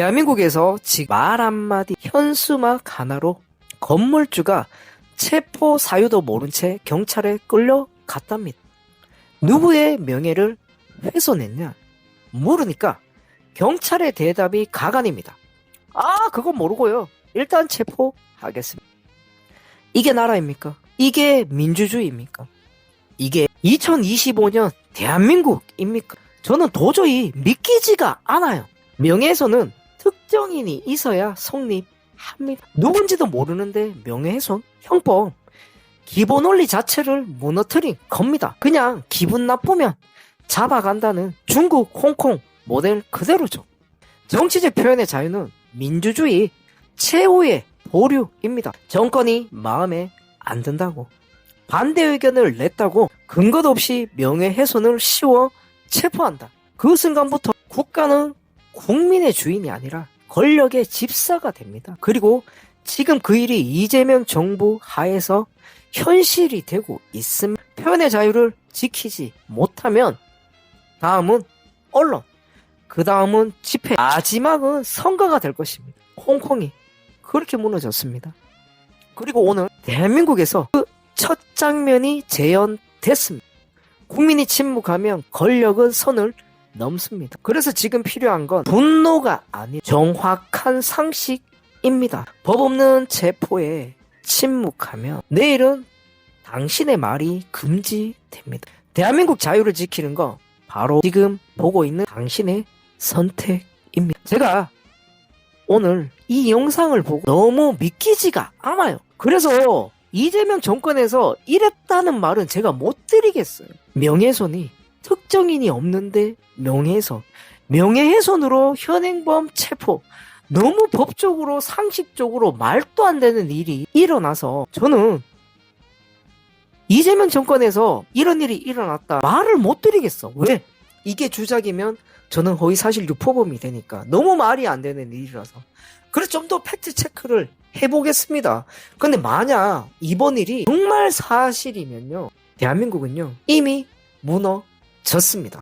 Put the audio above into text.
대한민국에서 말 한마디 현수막 하나로 건물주가 체포 사유도 모른 채 경찰에 끌려갔답니다. 누구의 명예를 훼손했냐? 모르니까 경찰의 대답이 가관입니다. 아, 그건 모르고요. 일단 체포하겠습니다. 이게 나라입니까? 이게 민주주의입니까? 이게 2025년 대한민국입니까? 저는 도저히 믿기지가 않아요. 명예훼손은 특정인이 있어야 성립합니다. 누군지도 모르는데 명예훼손? 형법. 기본 원리 자체를 무너뜨린 겁니다. 그냥 기분 나쁘면 잡아간다는 중국, 홍콩 모델 그대로죠. 정치적 표현의 자유는 민주주의 최후의 보류입니다. 정권이 마음에 안 든다고 반대 의견을 냈다고 근거도 없이 명예훼손을 씌워 체포한다. 그 순간부터 국가는 국민의 주인이 아니라 권력의 집사가 됩니다. 그리고 지금 그 일이 이재명 정부 하에서 현실이 되고 있음 표현의 자유를 지키지 못하면 다음은 언론, 그 다음은 집회, 마지막은 선거가 될 것입니다. 홍콩이 그렇게 무너졌습니다. 그리고 오늘 대한민국에서 그 첫 장면이 재현됐습니다. 국민이 침묵하면 권력은 선을 넘습니다. 그래서 지금 필요한 건 분노가 아닌 정확한 상식입니다. 법 없는 체포에 침묵하면 내일은 당신의 말이 금지됩니다. 대한민국 자유를 지키는 거 바로 지금 보고 있는 당신의 선택입니다. 제가 오늘 이 영상을 보고 너무 믿기지가 않아요. 그래서 이재명 정권에서 이랬다는 말은 제가 못 드리겠어요. 명예훼손이 특정인이 없는데 명예훼손. 명예훼손으로 현행범 체포. 너무 법적으로 상식적으로 말도 안 되는 일이 일어나서 저는 이재명 정권에서 이런 일이 일어났다 말을 못 드리겠어. 왜? 이게 주작이면 저는 허위사실 유포범이 되니까 너무 말이 안 되는 일이라서 그래서 좀 더 팩트 체크를 해보겠습니다. 근데 만약 이번 일이 정말 사실이면요 대한민국은요 이미 무너 졌습니다.